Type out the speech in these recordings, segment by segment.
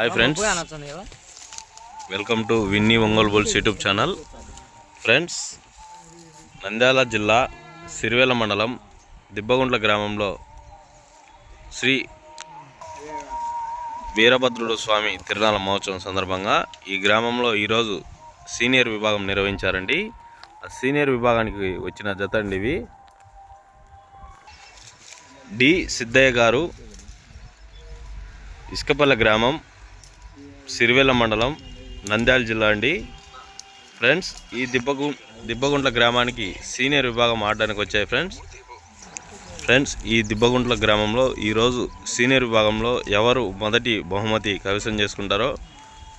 Hi friends welcome to Vinni Ongole bulls YouTube channel friends Nandyal జిల్లా సిరివేల మండలం దిబ్బగుంట్ల గ్రామంలో శ్రీ వీరభద్రుడు స్వామి తిరునాళ మహోత్సవం సందర్భంగా ఈ గ్రామంలో ఈరోజు సీనియర్ విభాగం నిర్వహించారండి. ఆ సీనియర్ విభాగానికి వచ్చిన జత అండి ఇవి. డి సిద్ధయ్య గారు ఇసుకపల్లె గ్రామం సిరివెల్ల మండలం నంద్యాల జిల్లా అండి. ఫ్రెండ్స్ ఈ దిబ్బగు దిబ్బగుంట్ల గ్రామానికి సీనియర్ విభాగం ఆడడానికి వచ్చాయి ఫ్రెండ్స్. ఫ్రెండ్స్ ఈ దిబ్బగుంట్ల గ్రామంలో ఈరోజు సీనియర్ విభాగంలో ఎవరు మొదటి బహుమతి కవిసం చేసుకుంటారో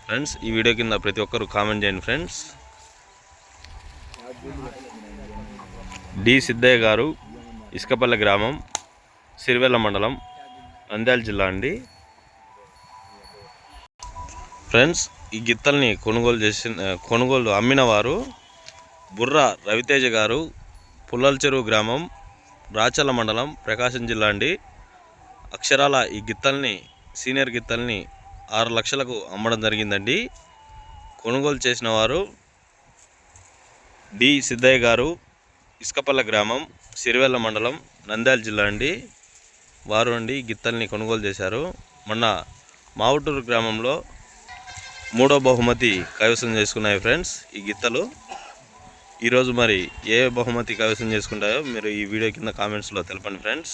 ఫ్రెండ్స్ ఈ వీడియో కింద ప్రతి ఒక్కరు కామెంట్ చేయండి ఫ్రెండ్స్. డి సిద్ధయ్య గారు ఇసుకపల్లె గ్రామం సిరివెల్ల మండలం నంద్యాల జిల్లా అండి. ఫ్రెండ్స్ ఈ గిత్తల్ని కొనుగోలు చేసిన కొనుగోలు అమ్మినవారు బుర్ర రవితేజ గారు పుల్లల చెరువు గ్రామం రాచల మండలం ప్రకాశం జిల్లా అండి. అక్షరాల ఈ గిత్తల్ని సీనియర్ గిత్తల్ని ఆరు లక్షలకు అమ్మడం జరిగిందండి. కొనుగోలు చేసిన వారు డి సిద్ధయ్య గారు ఇసుకపల్లె గ్రామం సిరివెల్ల మండలం నంద్యాల జిల్లా అండి. వారు అండి గిత్తల్ని కొనుగోలు చేశారు. మొన్న మావుటూరు గ్రామంలో మూడో బహుమతి కైవసం చేసుకున్నాయి ఫ్రెండ్స్ ఈ గిత్తలు. ఈరోజు మరి ఏ బహుమతి కైవసం చేసుకుంటాయో మీరు ఈ వీడియో కింద కామెంట్స్లో తెలపండి ఫ్రెండ్స్.